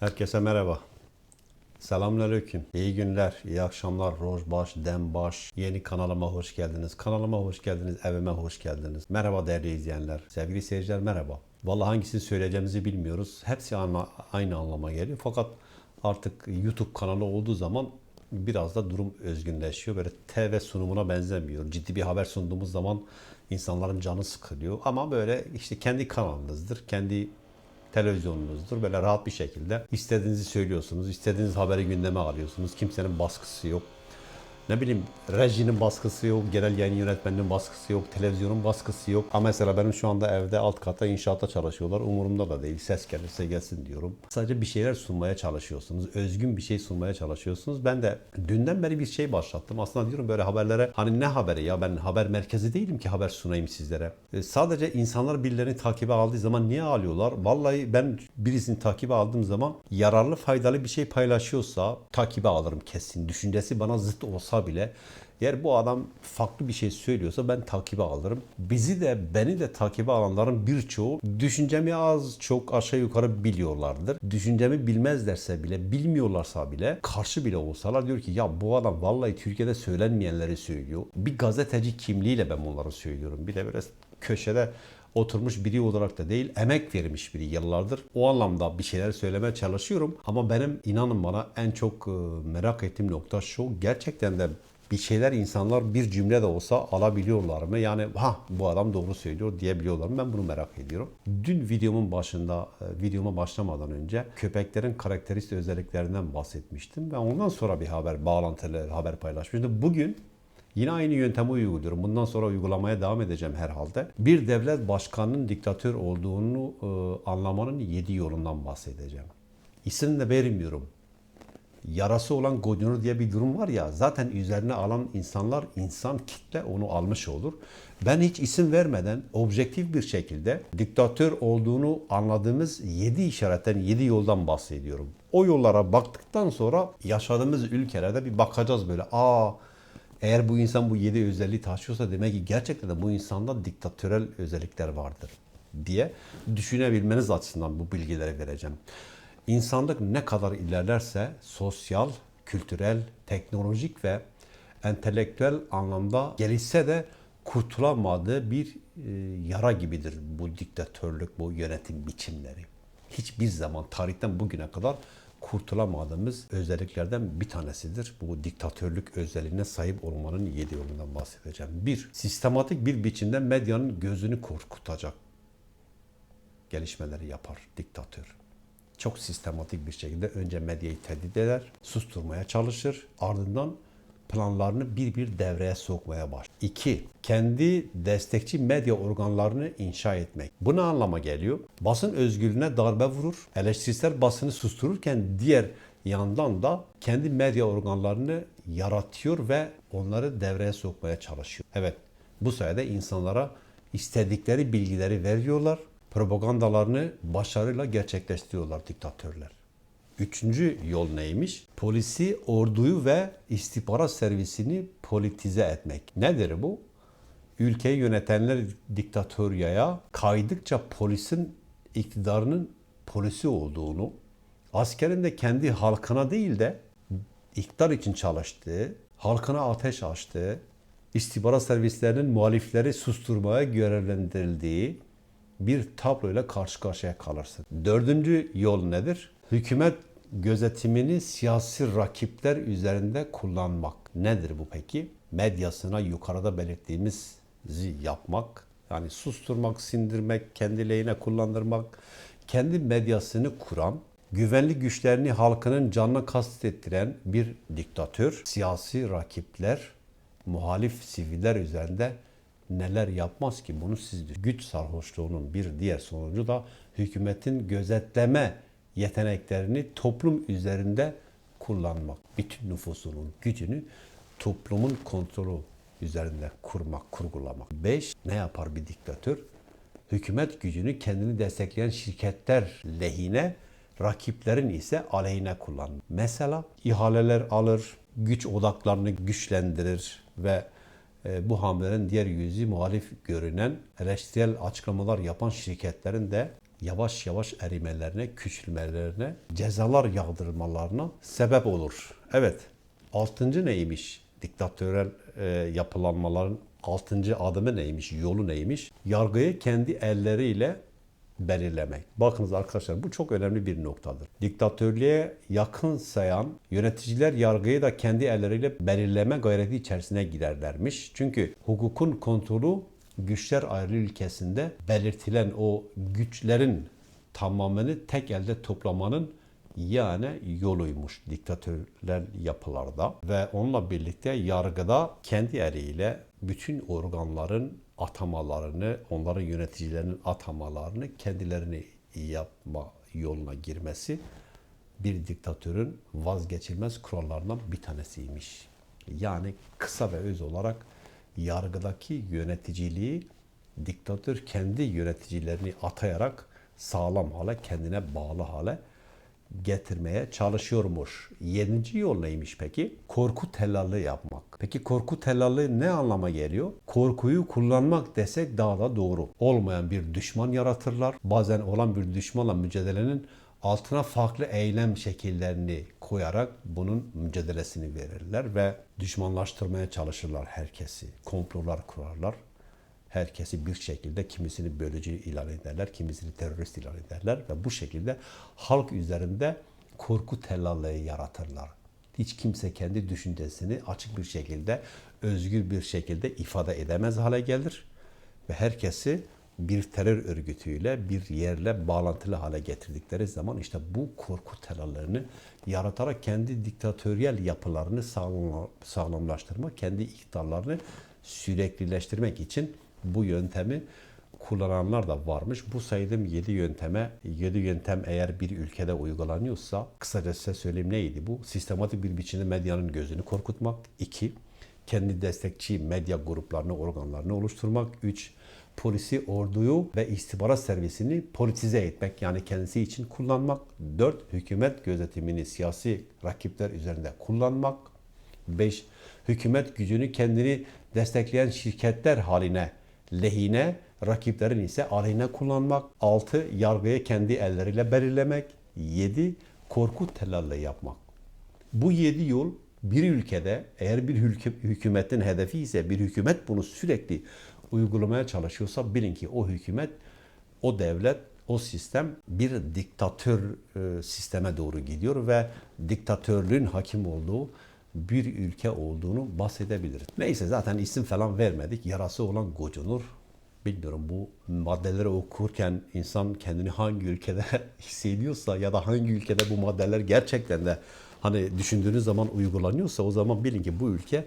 Herkese merhaba. Selamünaleyküm. İyi günler, iyi akşamlar, rojbaş, dembaş. Yeni kanalıma hoş geldiniz. Kanalıma hoş geldiniz, evime hoş geldiniz. Merhaba değerli izleyenler. Sevgili seyirciler merhaba. Vallahi hangisini söyleyeceğimizi bilmiyoruz. Hepsi aynı, aynı anlama geliyor. Fakat artık YouTube kanalı olduğu zaman biraz da durum özgünleşiyor. Böyle TV sunumuna benzemiyor. Ciddi bir haber sunduğumuz zaman insanların canı sıkılıyor. Ama böyle işte kendi kanalınızdır, kendi televizyonunuzdur. Böyle rahat bir şekilde istediğinizi söylüyorsunuz. istediğiniz haberi gündeme alıyorsunuz. Kimsenin baskısı yok. Ne bileyim rejinin baskısı yok, genel yayın yönetmeninin baskısı yok, televizyonun baskısı yok. Ama mesela benim şu anda evde alt katta inşaatta çalışıyorlar. Umurumda da değil. Ses gelirse gelsin diyorum. Sadece bir şeyler sunmaya çalışıyorsunuz. Özgün bir şey sunmaya çalışıyorsunuz. Ben de dünden beri bir şey başlattım. Aslında diyorum böyle haberlere hani ne haberi ya ben haber merkezi değilim ki haber sunayım sizlere. E, sadece insanlar birilerini takibe aldığı zaman niye alıyorlar? Vallahi ben birisini takibe aldığım zaman yararlı faydalı bir şey paylaşıyorsa takibe alırım kesin. Düşüncesi bana zıt olsa bile eğer bu adam farklı bir şey söylüyorsa ben takibe alırım. Bizi de beni de takibe alanların birçoğu düşüncemi az çok aşağı yukarı biliyorlardır. Düşüncemi bilmezlerse bile bilmiyorlarsa bile karşı bile olsalar diyor ki ya bu adam vallahi Türkiye'de söylenmeyenleri söylüyor. Bir gazeteci kimliğiyle ben bunları söylüyorum. Bir de böyle köşede oturmuş biri olarak da değil, emek vermiş biri yıllardır. O anlamda bir şeyler söylemeye çalışıyorum. Ama benim inanın bana en çok e, merak ettiğim nokta şu. Gerçekten de bir şeyler insanlar bir cümle de olsa alabiliyorlar mı? Yani ha bu adam doğru söylüyor diyebiliyorlar mı? Ben bunu merak ediyorum. Dün videomun başında, e, videoma başlamadan önce köpeklerin karakteristik özelliklerinden bahsetmiştim. Ve ondan sonra bir haber, bağlantılı haber paylaşmıştım. Bugün Yine aynı yöntemi uyguluyorum. Bundan sonra uygulamaya devam edeceğim herhalde. Bir devlet başkanının diktatör olduğunu e, anlamanın yedi yolundan bahsedeceğim. İsim de vermiyorum. Yarası olan godyonu diye bir durum var ya zaten üzerine alan insanlar insan kitle onu almış olur. Ben hiç isim vermeden objektif bir şekilde diktatör olduğunu anladığımız yedi işaretten yedi yoldan bahsediyorum. O yollara baktıktan sonra yaşadığımız ülkelerde bir bakacağız böyle. Aa eğer bu insan bu yedi özelliği taşıyorsa demek ki gerçekten de bu insanda diktatörel özellikler vardır diye düşünebilmeniz açısından bu bilgileri vereceğim. İnsanlık ne kadar ilerlerse sosyal, kültürel, teknolojik ve entelektüel anlamda gelişse de kurtulamadığı bir e, yara gibidir bu diktatörlük, bu yönetim biçimleri. Hiçbir zaman tarihten bugüne kadar kurtulamadığımız özelliklerden bir tanesidir. Bu diktatörlük özelliğine sahip olmanın yedi yolundan bahsedeceğim. Bir, sistematik bir biçimde medyanın gözünü korkutacak gelişmeleri yapar diktatör. Çok sistematik bir şekilde önce medyayı tehdit eder, susturmaya çalışır, ardından planlarını bir bir devreye sokmaya başlar. İki, kendi destekçi medya organlarını inşa etmek. Bu ne anlama geliyor? Basın özgürlüğüne darbe vurur, eleştirisel basını sustururken diğer yandan da kendi medya organlarını yaratıyor ve onları devreye sokmaya çalışıyor. Evet, bu sayede insanlara istedikleri bilgileri veriyorlar, propagandalarını başarıyla gerçekleştiriyorlar diktatörler. Üçüncü yol neymiş? Polisi, orduyu ve istihbarat servisini politize etmek. Nedir bu? Ülkeyi yönetenler diktatoryaya kaydıkça polisin iktidarının polisi olduğunu, askerin de kendi halkına değil de iktidar için çalıştığı, halkına ateş açtığı, istihbarat servislerinin muhalifleri susturmaya görevlendirildiği bir tabloyla karşı karşıya kalırsın. Dördüncü yol nedir? Hükümet gözetimini siyasi rakipler üzerinde kullanmak. Nedir bu peki? Medyasına yukarıda belirttiğimizi yapmak, yani susturmak, sindirmek, kendi lehine kullandırmak, kendi medyasını kuran, güvenlik güçlerini halkının canına kastettiren bir diktatör, siyasi rakipler, muhalif siviller üzerinde neler yapmaz ki bunu siz. Güç sarhoşluğunun bir diğer sonucu da hükümetin gözetleme yeteneklerini toplum üzerinde kullanmak. Bütün nüfusunun gücünü toplumun kontrolü üzerinde kurmak, kurgulamak. 5. Ne yapar bir diktatör? Hükümet gücünü kendini destekleyen şirketler lehine, rakiplerin ise aleyhine kullanır. Mesela ihaleler alır, güç odaklarını güçlendirir ve e, bu hamlelerin diğer yüzü muhalif görünen eleştirel açıklamalar yapan şirketlerin de yavaş yavaş erimelerine, küçülmelerine, cezalar yağdırmalarına sebep olur. Evet, altıncı neymiş? Diktatörel e, yapılanmaların altıncı adımı neymiş, yolu neymiş? Yargıyı kendi elleriyle belirlemek. Bakınız arkadaşlar bu çok önemli bir noktadır. Diktatörlüğe yakın sayan yöneticiler yargıyı da kendi elleriyle belirleme gayreti içerisine girerlermiş. Çünkü hukukun kontrolü güçler ayrılığı ülkesinde belirtilen o güçlerin tamamını tek elde toplamanın yani yoluymuş diktatörler yapılarda ve onunla birlikte yargıda kendi eliyle bütün organların atamalarını, onların yöneticilerinin atamalarını kendilerini yapma yoluna girmesi bir diktatörün vazgeçilmez kurallarından bir tanesiymiş. Yani kısa ve öz olarak yargıdaki yöneticiliği diktatör kendi yöneticilerini atayarak sağlam hale, kendine bağlı hale getirmeye çalışıyormuş. Yedinci yol neymiş peki? Korku tellallığı yapmak. Peki korku tellallığı ne anlama geliyor? Korkuyu kullanmak desek daha da doğru. Olmayan bir düşman yaratırlar. Bazen olan bir düşmanla mücadelenin altına farklı eylem şekillerini koyarak bunun mücadelesini verirler ve düşmanlaştırmaya çalışırlar herkesi. Komplolar kurarlar herkesi bir şekilde kimisini bölücü ilan ederler, kimisini terörist ilan ederler ve bu şekilde halk üzerinde korku tellallığı yaratırlar. Hiç kimse kendi düşüncesini açık bir şekilde, özgür bir şekilde ifade edemez hale gelir ve herkesi bir terör örgütüyle, bir yerle bağlantılı hale getirdikleri zaman işte bu korku tellallarını yaratarak kendi diktatöryel yapılarını sağlam, sağlamlaştırmak, kendi iktidarlarını süreklileştirmek için bu yöntemi kullananlar da varmış. Bu saydığım 7 yönteme, 7 yöntem eğer bir ülkede uygulanıyorsa, kısaca size söyleyeyim neydi bu? Sistematik bir biçimde medyanın gözünü korkutmak. 2. Kendi destekçi medya gruplarını, organlarını oluşturmak. 3. Polisi, orduyu ve istihbarat servisini politize etmek yani kendisi için kullanmak. 4. Hükümet gözetimini siyasi rakipler üzerinde kullanmak. 5. Hükümet gücünü kendini destekleyen şirketler haline lehine, rakiplerin ise aleyhine kullanmak. 6. Yargıyı kendi elleriyle belirlemek. 7. Korku tellallığı yapmak. Bu 7 yol bir ülkede eğer bir hükü- hükümetin hedefi ise bir hükümet bunu sürekli uygulamaya çalışıyorsa bilin ki o hükümet, o devlet, o sistem bir diktatör e, sisteme doğru gidiyor ve diktatörlüğün hakim olduğu bir ülke olduğunu bahsedebiliriz. Neyse zaten isim falan vermedik. Yarası olan gocunur. Bilmiyorum bu maddeleri okurken insan kendini hangi ülkede hissediyorsa ya da hangi ülkede bu maddeler gerçekten de hani düşündüğünüz zaman uygulanıyorsa o zaman bilin ki bu ülke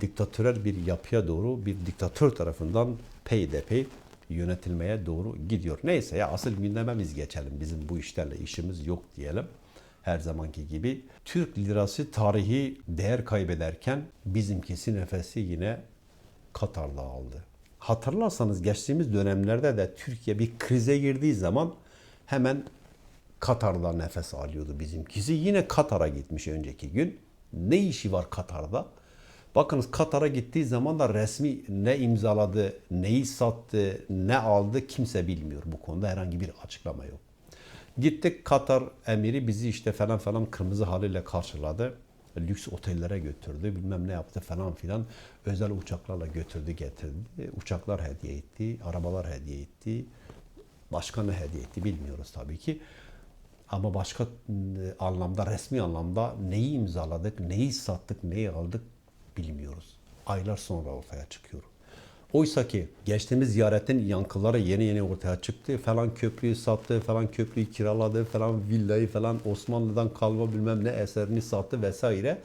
diktatörel bir yapıya doğru bir diktatör tarafından peyderpey yönetilmeye doğru gidiyor. Neyse ya asıl gündeme biz geçelim. Bizim bu işlerle işimiz yok diyelim her zamanki gibi. Türk lirası tarihi değer kaybederken bizimkisi nefesi yine Katar'la aldı. Hatırlarsanız geçtiğimiz dönemlerde de Türkiye bir krize girdiği zaman hemen Katar'da nefes alıyordu bizimkisi. Yine Katar'a gitmiş önceki gün. Ne işi var Katar'da? Bakınız Katar'a gittiği zaman da resmi ne imzaladı, neyi sattı, ne aldı kimse bilmiyor. Bu konuda herhangi bir açıklama yok. Gittik Katar emiri bizi işte falan falan kırmızı haliyle karşıladı. Lüks otellere götürdü, bilmem ne yaptı falan filan. Özel uçaklarla götürdü getirdi. Uçaklar hediye etti, arabalar hediye etti. Başka ne hediye etti bilmiyoruz tabii ki. Ama başka e, anlamda, resmi anlamda neyi imzaladık, neyi sattık, neyi aldık bilmiyoruz. Aylar sonra ortaya çıkıyor. Oysa ki geçtiğimiz ziyaretin yankıları yeni yeni ortaya çıktı. Falan köprüyü sattı, falan köprüyü kiraladı, falan villayı falan Osmanlı'dan kalma bilmem ne eserini sattı vesaire.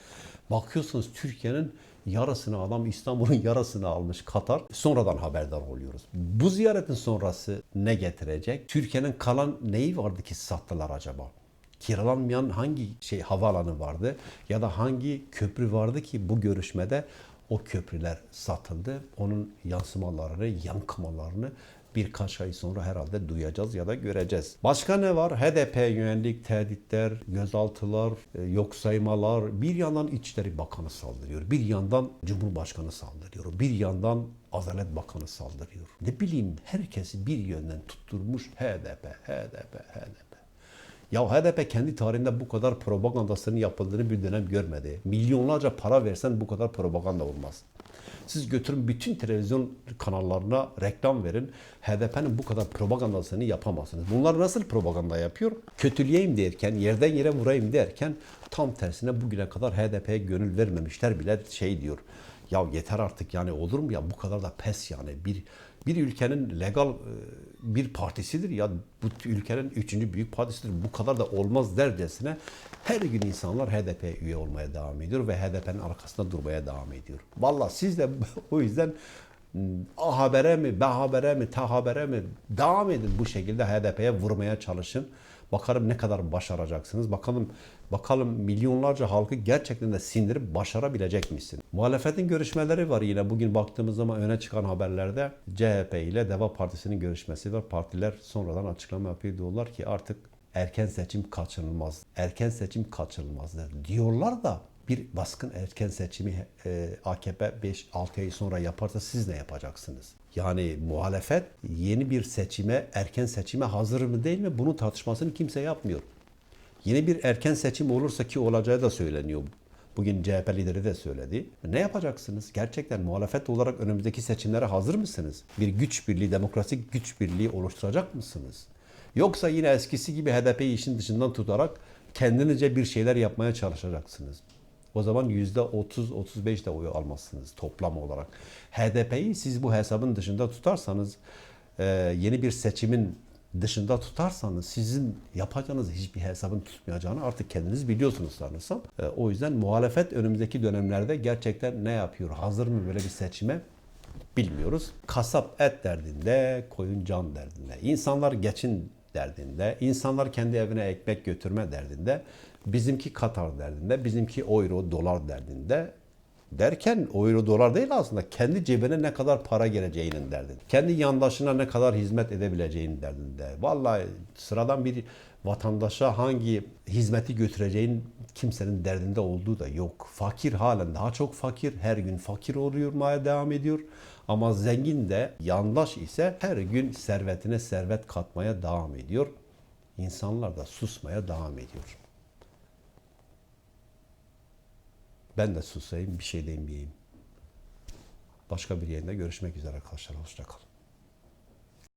Bakıyorsunuz Türkiye'nin yarısını adam İstanbul'un yarısını almış Katar. Sonradan haberdar oluyoruz. Bu ziyaretin sonrası ne getirecek? Türkiye'nin kalan neyi vardı ki sattılar acaba? kiralanmayan hangi şey havaalanı vardı ya da hangi köprü vardı ki bu görüşmede o köprüler satıldı. Onun yansımalarını, yankımalarını birkaç ay sonra herhalde duyacağız ya da göreceğiz. Başka ne var? HDP yönelik tehditler, gözaltılar, e, yok saymalar. Bir yandan İçişleri Bakanı saldırıyor. Bir yandan Cumhurbaşkanı saldırıyor. Bir yandan Adalet Bakanı saldırıyor. Ne bileyim herkesi bir yönden tutturmuş HDP, HDP, HDP. Ya HDP kendi tarihinde bu kadar propagandasının yapıldığını bir dönem görmedi. Milyonlarca para versen bu kadar propaganda olmaz. Siz götürün bütün televizyon kanallarına reklam verin. HDP'nin bu kadar propagandasını yapamazsınız. Bunlar nasıl propaganda yapıyor? Kötüleyeyim derken, yerden yere vurayım derken tam tersine bugüne kadar HDP'ye gönül vermemişler bile şey diyor. Ya yeter artık yani olur mu ya bu kadar da pes yani bir bir ülkenin legal e, bir partisidir ya bu ülkenin üçüncü büyük partisidir bu kadar da olmaz dercesine her gün insanlar HDP üye olmaya devam ediyor ve HDP'nin arkasında durmaya devam ediyor. Vallahi siz de o yüzden A habere mi, B habere mi, T habere mi devam edin bu şekilde HDP'ye vurmaya çalışın. Bakalım ne kadar başaracaksınız. Bakalım bakalım milyonlarca halkı gerçekten de sindirip başarabilecek misin? Muhalefetin görüşmeleri var yine. Bugün baktığımız zaman öne çıkan haberlerde CHP ile Deva Partisi'nin görüşmesi var. Partiler sonradan açıklama yapıyor. Diyorlar ki artık erken seçim kaçınılmaz. Erken seçim kaçınılmazdır. Diyorlar da bir baskın erken seçimi e, AKP 5-6 ay sonra yaparsa siz ne yapacaksınız? Yani muhalefet yeni bir seçime, erken seçime hazır mı değil mi? Bunun tartışmasını kimse yapmıyor. Yeni bir erken seçim olursa ki olacağı da söyleniyor. Bugün CHP lideri de söyledi. Ne yapacaksınız? Gerçekten muhalefet olarak önümüzdeki seçimlere hazır mısınız? Bir güç birliği, demokratik güç birliği oluşturacak mısınız? Yoksa yine eskisi gibi HDP'yi işin dışından tutarak kendinizce bir şeyler yapmaya çalışacaksınız. O zaman %30-35 de oy almazsınız toplam olarak. HDP'yi siz bu hesabın dışında tutarsanız, e, yeni bir seçimin dışında tutarsanız sizin yapacağınız hiçbir hesabın tutmayacağını artık kendiniz biliyorsunuz sanırsam. E, O yüzden muhalefet önümüzdeki dönemlerde gerçekten ne yapıyor? Hazır mı böyle bir seçime? Bilmiyoruz. Kasap et derdinde, koyun can derdinde. İnsanlar geçin derdinde. İnsanlar kendi evine ekmek götürme derdinde. Bizimki Katar derdinde. Bizimki euro, dolar derdinde. Derken euro dolar değil aslında kendi cebine ne kadar para geleceğinin derdinde. Kendi yandaşına ne kadar hizmet edebileceğinin derdinde. Vallahi sıradan bir vatandaşa hangi hizmeti götüreceğin kimsenin derdinde olduğu da yok. Fakir halen daha çok fakir. Her gün fakir oluyor, devam ediyor. Ama zengin de yandaş ise her gün servetine servet katmaya devam ediyor. İnsanlar da susmaya devam ediyor. Ben de susayım, bir şey demeyeyim. Başka bir yayında görüşmek üzere arkadaşlar. Hoşçakalın.